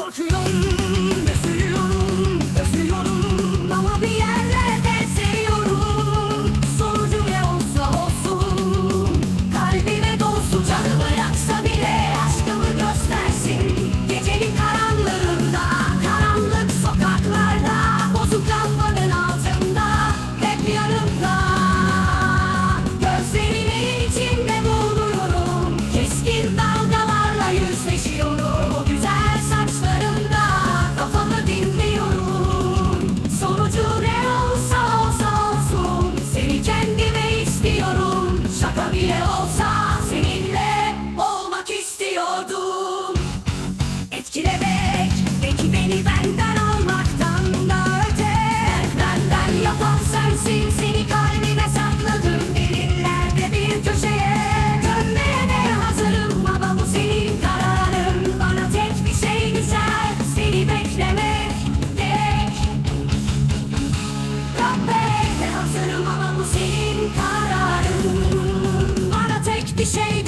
Korkuyorum, Senin kararın. Bana tek bir şey